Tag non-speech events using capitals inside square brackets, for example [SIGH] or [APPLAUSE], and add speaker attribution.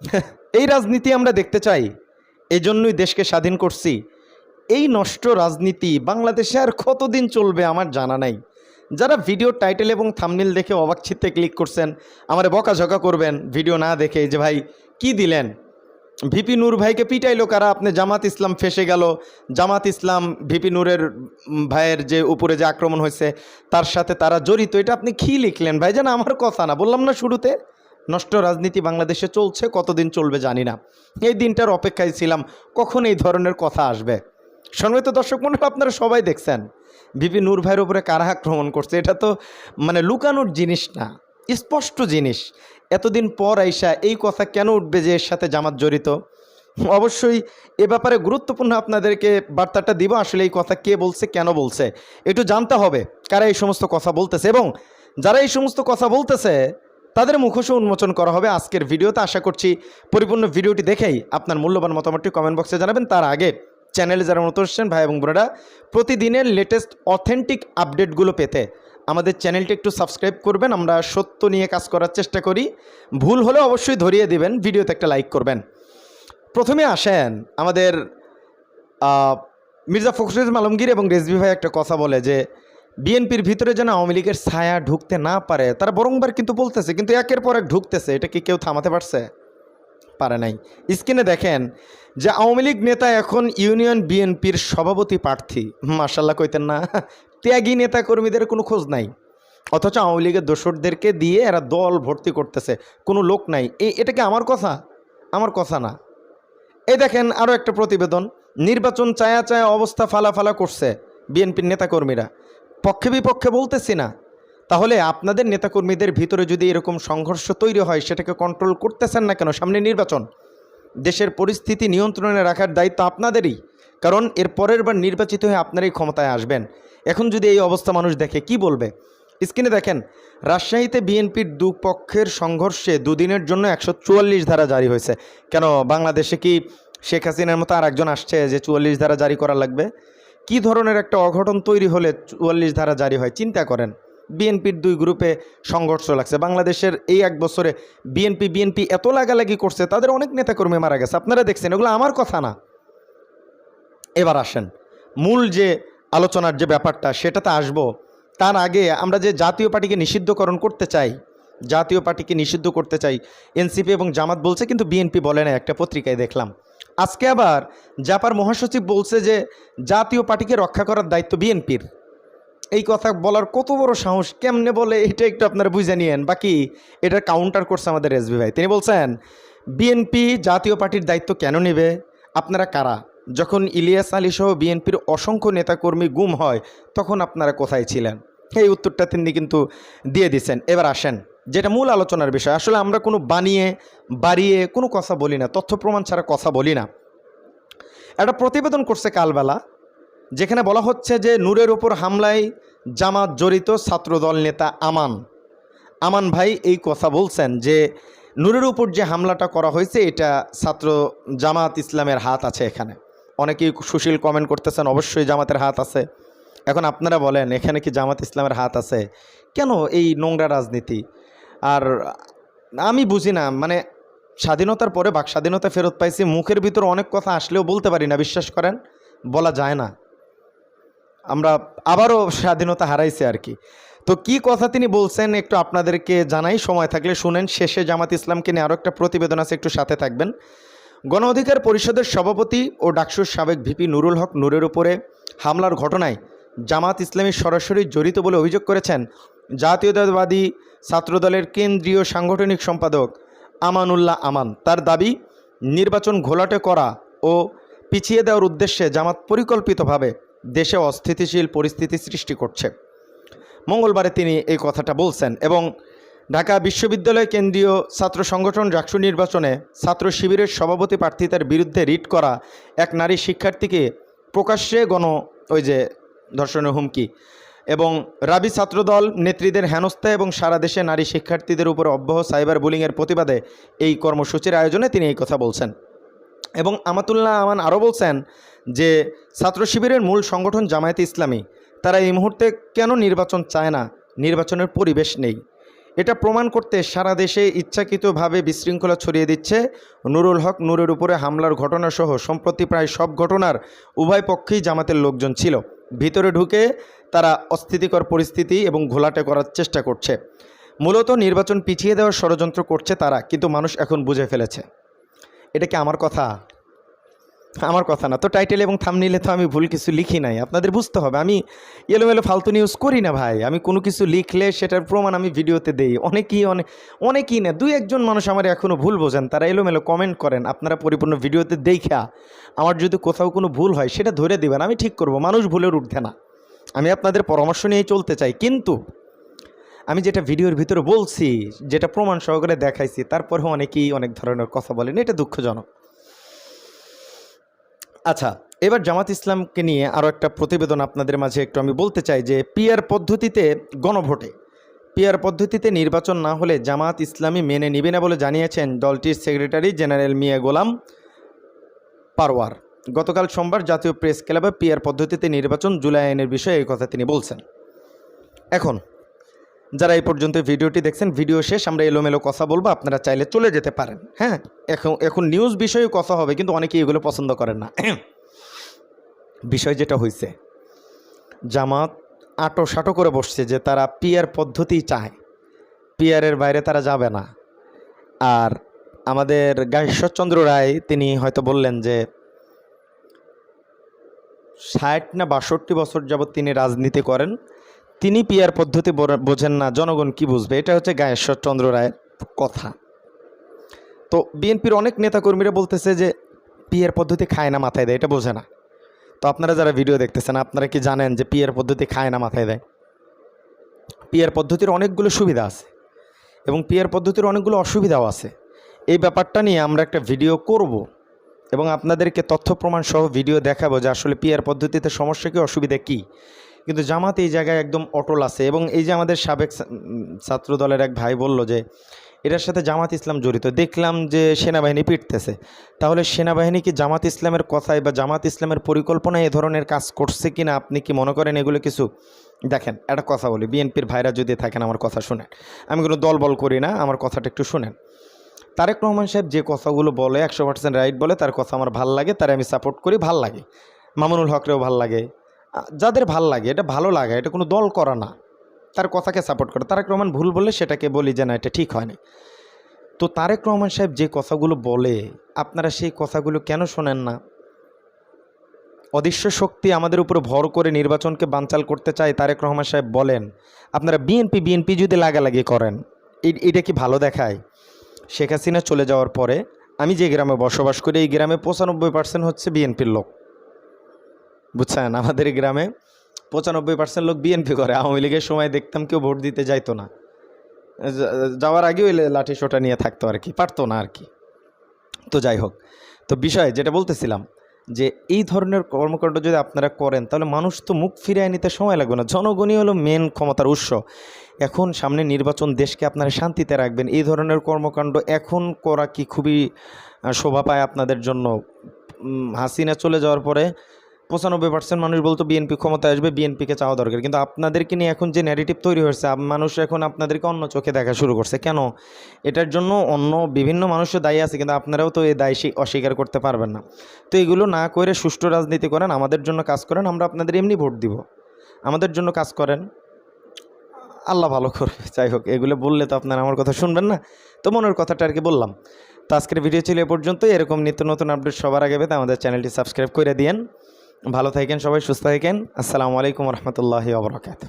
Speaker 1: [LAUGHS] এই রাজনীতি আমরা দেখতে চাই। এজন্যই দেশকে স্বাধীন করছি। এই নষ্ট রাজনীতি বাংলাদেশে আর কতদিন চলবে আমার জানা নাই। যারা ভিডিও টাইটেল এবং থামনিল দেখে অবাক চিত্তে ক্লিক করছেন, আমার বকাঝকা করবেন, ভিডিও না দেখে যে ভাই কি দিলেন? ভিপি নূর ভাইকে পিটাইলো কারা? আপনি জামাত ইসলাম ফেসে গেল। জামাত ইসলাম ভিপি নূরের ভাইয়ের যে উপরে যে আক্রমণ হয়েছে, তার সাথে তারা জড়িত। এটা আপনি কি লিখলেন? ভাই যেন আমার কথা না, বললাম না শুরুতে। নষ্ট রাজনীতি বাংলাদেশে চলছে, কতদিন চলবে জানি না। এই দিনটার অপেক্ষায় ছিলাম, কখন এই ধরনের কথা আসবে? সঙ্গত দর্শক মনে আপনারা সবাই দেখছেন বিপি নূর ভাইয়ের উপরে কারা আক্রমণ করছে? এটা তো মানে লুকানোর জিনিস না, স্পষ্ট জিনিস। এতদিন পর আইসা এই কথা কেন উঠবে যে এর সাথে জামাত জড়িত? অবশ্যই এ ব্যাপারে গুরুত্বপূর্ণ আপনাদেরকে বার্তাটা দিব, আসলে এই কথা কে বলছে, কেন বলছে, একটু জানতে হবে কারা এই সমস্ত কথা বলতেছে। এবং যারা এই সমস্ত কথা বলতেছে তাদের মুখোশ উন্মোচন করা হবে আজকের ভিডিওতে। আশা করছি পরিপূর্ণ ভিডিওটি দেখেই আপনার মূল্যবান মতামতটি কমেন্ট বক্সে জানাবেন। তার আগে চ্যানেলে যারা নতুন এসছেন, ভাই এবং বোনেরা, প্রতিদিনের লেটেস্ট অথেন্টিক আপডেটগুলো পেতে আমাদের চ্যানেলটি একটু সাবস্ক্রাইব করবেন। আমরা সত্য নিয়ে কাজ করার চেষ্টা করি। ভুল হলে অবশ্যই ধরিয়ে দিবেন। ভিডিওতে একটা লাইক করবেন। প্রথমে আসেন আমাদের মির্জা ফখরুল আলমগীর এবং রেজবি ভাই একটা কথা বলে যে বিএনপির ভিতরে যেন আওয়ামী লীগের ছায়া ঢুকতে না পারে, তারা বরংবার কিন্তু বলতেছে, কিন্তু একের পর এক ঢুকতেছে, এটা কি কেউ থামাতে পারছে? পারে নাই। স্ক্রিনে দেখেন যে আওয়ামী লীগ নেতা এখন ইউনিয়ন বিএনপির সভাপতি প্রার্থী। মার্শাল্লাহ কইতেন না, ত্যাগী নেতা কর্মীদের কোনো খোঁজ নাই। অথচ আওয়ামী লীগের দোসরদেরকে দিয়ে এরা দল ভর্তি করতেছে, কোনো লোক নাই। এই এটা কি আমার কথা? আমার কথা না। এই দেখেন আরও একটা প্রতিবেদন, নির্বাচন চায়া চায়া অবস্থা ফালাফালা করছে বিএনপির নেতাকর্মীরা। পক্ষে বিপক্ষে বলতেছি না। তাহলে আপনাদের নেতাকর্মীদের ভিতরে যদি এরকম সংঘর্ষ তৈরি হয়, সেটাকে কন্ট্রোল করতেছেন না কেন? সামনে নির্বাচন। দেশের পরিস্থিতি নিয়ন্ত্রণে রাখার দায়িত্ব আপনাদেরই। কারণ এর পরের বার নির্বাচিত হয়ে আপনারাই ক্ষমতায় আসবেন। এখন যদি এই অবস্থা মানুষ দেখে, কি বলবে? স্ক্রিনে দেখেন, রাজশাহীতে বিএনপির দুপক্ষের সংঘর্ষে দুদিনের জন্য একশো চুয়াল্লিশ ধারা জারি হয়েছে। কেন, বাংলাদেশে কি শেখ হাসিনার মতো আর একজন আসছে যে চুয়াল্লিশ ধারা জারি করা লাগবে? কি ধরনের একটা অঘটন তৈরি হলে চুয়াল্লিশ ধারা জারি হয়, চিন্তা করেন। বিএনপির দুই গ্রুপে সংঘর্ষ লাগছে। বাংলাদেশের এই এক বছরে বিএনপি বিএনপি এত লাগালাগি করছে, তাদের অনেক নেতাকর্মী মারা গেছে। আপনারা দেখছেন, এগুলো আমার কথা না। এবার আসেন, মূল যে আলোচনার যে ব্যাপারটা সেটাতে আসব। তার আগে আমরা যে জাতীয় পার্টিকে নিষিদ্ধকরণ করতে চাই, জাতীয় পার্টিকে নিষিদ্ধ করতে চাই, এনসিপি এবং জামাত বলছে, কিন্তু বিএনপি বলে না, একটা পত্রিকায় দেখলাম। আজকে আবার জাপার মহাসচিব বলছে যে জাতীয় পার্টিকে রক্ষা করার দায়িত্ব বিএনপির। এই কথা বলার কত বড় সাহস, কেমনে বলে এটা একটু আপনারা বুঝে নিয়েন। বাকি এটার কাউন্টার করছে আমাদের এসবি ভাই। তিনি বলছেন, বিএনপি জাতীয় পার্টির দায়িত্ব কেন নেবে? আপনারা কারা? যখন ইলিয়াস আলী সহ বিএনপির অসংখ্য নেতাকর্মী গুম হয়, তখন আপনারা কোথায় ছিলেন? এই উত্তরটা তিনি কিন্তু দিয়ে দিচ্ছেন। এবার আসেন। যেটা মূল আলোচনার বিষয়, আসলে আমরা কোনো বানিয়ে, বাড়িয়ে কোনো কথা বলি না, তথ্য প্রমাণ ছাড়া কথা বলি না। একটা প্রতিবেদন করছে কালবেলা, যেখানে বলা হচ্ছে যে নূরের ওপর হামলায় জামাত জড়িত ছাত্রদল নেতা আমান। আমান ভাই এই কথা বলছেন যে নূরের উপর যে হামলাটা করা হয়েছে, এটা ছাত্র জামাত ইসলামের হাত আছে এখানে। অনেকেই সুশীল কমেন্ট করতেছেন, অবশ্যই জামাতের হাত আছে। এখন আপনারা বলেন, এখানে কি জামাত ইসলামের হাত আছে? কেন এই নোংরা রাজনীতি? আর আমি বুঝি না মানে স্বাধীনতার পরে বাক, স্বাধীনতা ফেরত পাইছি, মুখের ভিতর অনেক কথা আসলেও বলতে পারি না, বিশ্বাস করেন? বলা যায় না। আমরা আবারও স্বাধীনতা হারাইছি আর কি। তো কি কথা তিনি বলছেন একটু আপনাদেরকে জানাই, সময় থাকলে শুনেন। শেষে জামাত ইসলামকে নিয়ে আরও একটা প্রতিবেদন আছে, একটু সাথে থাকবেন। গণ অধিকার পরিষদের সভাপতি ও ডাকসুর সাবেক ভিপি নুরুল হক নূরের উপরে হামলার ঘটনায় জামাত ইসলামী সরাসরি জড়িত বলে অভিযোগ করেছেন। জাতীয়তাবাদী ছাত্রদলের কেন্দ্রীয় সাংগঠনিক সম্পাদক আমানুল্লাহ আমান। তার দাবি, নির্বাচন ঘোলাটে করা ও পিছিয়ে দেওয়ার উদ্দেশ্যে জামাত পরিকল্পিতভাবে দেশে অস্থিতিশীল পরিস্থিতি সৃষ্টি করছে। মঙ্গলবারে তিনি এই কথাটা বলছেন এবং ঢাকা বিশ্ববিদ্যালয় কেন্দ্রীয় ছাত্র সংগঠন ডাকসু নির্বাচনে ছাত্র শিবিরের সভাপতি প্রার্থিতার বিরুদ্ধে রিট করা এক নারী শিক্ষার্থীকে প্রকাশ্যে গণ ওই যে ধর্ষণের হুমকি। এবং রাবি ছাত্রদল নেত্রীদের হেনস্থা এবং সারা দেশে নারী শিক্ষার্থীদের উপর অব্যাহ সাইবার বুলিংয়ের প্রতিবাদে এই কর্মসূচির আয়োজনে তিনি এই কথা বলছেন। এবং আমাতুল্লাহ আমান আরও বলছেন যে, ছাত্র শিবিরের মূল সংগঠন জামায়াতে ইসলামী, তারা এই মুহূর্তে কেন নির্বাচন চায় না? নির্বাচনের পরিবেশ নেই। এটা প্রমাণ করতে সারা দেশে ইচ্ছাকৃতভাবে বিশৃঙ্খলা ছড়িয়ে দিচ্ছে। নুরুল হক নূরের উপরে হামলার ঘটনাসহ সম্প্রতি প্রায় সব ঘটনার উভয় পক্ষেই জামাতের লোকজন ছিল। ভিতরে ঢুকে তারা অস্থিতিকর পরিস্থিতি এবং ঘোলাটে করার চেষ্টা করছে। মূলত নির্বাচন পিছিয়ে দেওয়ার ষড়যন্ত্র করছে তারা, কিন্তু মানুষ এখন বুঝে ফেলেছে। এটা কি আমার কথা? আমার কথা না। তো টাইটেল এবং থামনিলে তো আমি ভুল কিছু লিখি নাই। আপনাদের বুঝতে হবে, আমি এলোমেলো ফালতু নিউজ করি না ভাই। আমি কোনো কিছু লিখলে সেটার প্রমাণ আমি ভিডিওতে দেই। অনেকেই অনেক অনেকেই না, দুই একজন মানুষ আমার এখনও ভুল বোঝেন, তারা এলোমেলো কমেন্ট করেন, আপনারা পরিপূর্ণ ভিডিওতে দেখা আমার যদি কোথাও কোনো ভুল হয়, সেটা ধরে দেবেন, আমি ঠিক করব, মানুষ ভুলের উঠবে না। আমি আপনাদের পরামর্শ নিয়েই চলতে চাই, কিন্তু আমি যেটা ভিডিওর ভিতরে বলছি, যেটা প্রমাণ সহকারে দেখাইছি, তারপরেও অনেকেই অনেক ধরনের কথা বলেন, এটা দুঃখজনক। আচ্ছা এবার জামাত ইসলামকে নিয়ে আরও একটা প্রতিবেদন আপনাদের মাঝে একটু আমি বলতে চাই যে পিয়ার পদ্ধতিতে গণভোটে, পিয়ার পদ্ধতিতে নির্বাচন না হলে জামাত ইসলামী মেনে নিবে না বলে জানিয়েছেন দলটির সেক্রেটারি জেনারেল মিয়া গোলাম পারওয়ার। গতকাল সোমবার জাতীয় প্রেস ক্লাবে পিয়ার পদ্ধতিতে নির্বাচন জুলাই আইনের বিষয়ে এই কথা তিনি বলছেন। এখন যারা এই পর্যন্ত ভিডিওটি দেখছেন, ভিডিও শেষ, আমরা এলোমেলো কথা বলব, আপনারা চাইলে চলে যেতে পারেন হ্যাঁ? এখন এখন নিউজ বিষয়ে কথা হবে, কিন্তু অনেকেই এগুলো পছন্দ করেন না। বিষয় যেটা হয়েছে জামাত আটো সাটো করে বসছে যে তারা পিয়ার পদ্ধতি চায়। পিয়ারের বাইরে তারা যাবে না। আর আমাদের গাশ্বরচন্দ্র রায়, তিনি হয়তো বললেন যে ষাট না বাষট্টি বছর যাবৎ তিনি রাজনীতি করেন। তিনি পিয়ার পদ্ধতি বোঝেন না, জনগণ কি বুঝবে? এটা হচ্ছে গায়েশ্বর চন্দ্র রায়ের কথা। তো বিএনপির অনেক নেতাকর্মীরা বলতেছে যে, পিয়ার পদ্ধতি খায় না, মাথায় দেয়। এটা বোঝে না। তো আপনারা যারা ভিডিও দেখতেছেন, আপনারা কি জানেন যে, পিয়ার পদ্ধতি খায় না, মাথায় দেয়? পিয়ার পদ্ধতির অনেকগুলো সুবিধা আছে এবং পিয়ার পদ্ধতির অনেকগুলো অসুবিধাও আছে। এই ব্যাপারটা নিয়ে আমরা একটা ভিডিও করব এবং আপনাদেরকে তথ্য প্রমাণ সহ ভিডিও দেখাবো যে আসলে পিয়ার পদ্ধতিতে সমস্যা কি, অসুবিধা কী। কিন্তু জামাত এই জায়গায় একদম অটল আছে এবং এই যে আমাদের সাবেক ছাত্র দলের এক ভাই বলল যে, এটার সাথে জামাত ইসলাম জড়িত। দেখলাম যে সেনাবাহিনী পিটতেছে। তাহলে সেনাবাহিনী কি জামাত ইসলামের কথায় বা জামাত ইসলামের পরিকল্পনায় এ ধরনের কাজ করছে কি না আপনি কি মনে করেন? এগুলো কিছু দেখেন, একটা কথা বলি। বিএনপির ভাইরা যদি থাকেন, আমার কথা শুনেন। আমি কোনো দল বল করি না, আমার কথাটা একটু শুনেন। তারেক রহমান সাহেব যে কথাগুলো বলে, একশো পার্সেন্ট রাইট বলে, তার কথা আমার ভালো লাগে, তারে আমি সাপোর্ট করি, ভালো লাগে। মামুনুল হকরেও ভালো লাগে। যাদের ভালো লাগে, এটা ভালো লাগে, এটা কোনো দল করা না। তার কথাকে সাপোর্ট করে। তারেক রহমান ভুল বললে সেটাকে বলি যে, না, এটা ঠিক হয়নি। তো তারেক রহমান সাহেব যে কথাগুলো বলে, আপনারা সেই কথাগুলো কেন শোনেন না? অদৃশ্য শক্তি আমাদের উপর ভর করে নির্বাচনকে বানচাল করতে চায় তারেক রহমান সাহেব বলেন, আপনারা বিএনপি বিএনপি যদি লাগালাগি করেন এটা কি ভালো দেখায়? শেখ হাসিনা চলে যাওয়ার পরে, আমি যে গ্রামে বসবাস করি, এই গ্রামে পঁচানব্বই পার্সেন্ট হচ্ছে বিএনপির লোক। বুঝছেন? আমাদের গ্রামে পঁচানব্বই পার্সেন্ট লোক বিএনপি করে। আওয়ামী লীগের সময় দেখতাম কেউ ভোট দিতে যাইতো না। যাওয়ার আগেও লাঠি সোটা নিয়ে থাকতো আর কি, পারতো না আর কি। তো যাই হোক, তো বিষয় যেটা বলতেছিলাম যে এই ধরনের কর্মকাণ্ড যদি আপনারা করেন, তাহলে মানুষ তো মুখ ফিরিয়ে নিতে সময় লাগবে না। জনগণই হলো মেন ক্ষমতার উৎস। এখন সামনে নির্বাচন দেশকে আপনারা শান্তিতে রাখবেন। এই ধরনের কর্মকাণ্ড এখন করা কি খুবই শোভা পায় আপনাদের জন্য? হাসিনা চলে যাওয়ার পরে পঁচানব্বই পার্সেন্ট মানুষ বলতো বিএনপি ক্ষমতায় আসবে বিএনপিকে চাওয়া দরকার। কিন্তু আপনাদেরকে নিয়ে এখন যে ন্যারেটিভ তৈরি হয়েছে মানুষ এখন আপনাদেরকে অন্য চোখে দেখা শুরু করছে। কেন? এটার জন্য অন্য বিভিন্ন মানুষও দায়ী আছে, কিন্তু আপনারাও তো এই দায় স্বী- অস্বীকার করতে পারবেন না। তো এগুলো না করে সুষ্ঠু রাজনীতি করেন, আমাদের জন্য কাজ করেন, আমরা আপনাদের এমনি ভোট দিব। আমাদের জন্য কাজ করেন, আল্লাহ ভালো করবে। [LAUGHS] যাই হোক, এগুলো বললে তো আপনারা আমার কথা শুনবেন না। তো মনের কথাটা আর কি বললাম। তো আজকের ভিডিও ছিল এ পর্যন্ত এরকম নিত্য নতুন আপডেট সবার আগে পেতে আমাদের চ্যানেলটি সাবস্ক্রাইব করে দিয়েন। ভালো থাকেন সবাই সুস্থ থাকেন। আসসালামু আলাইকুম রহমতুল্লাহি আবরকাত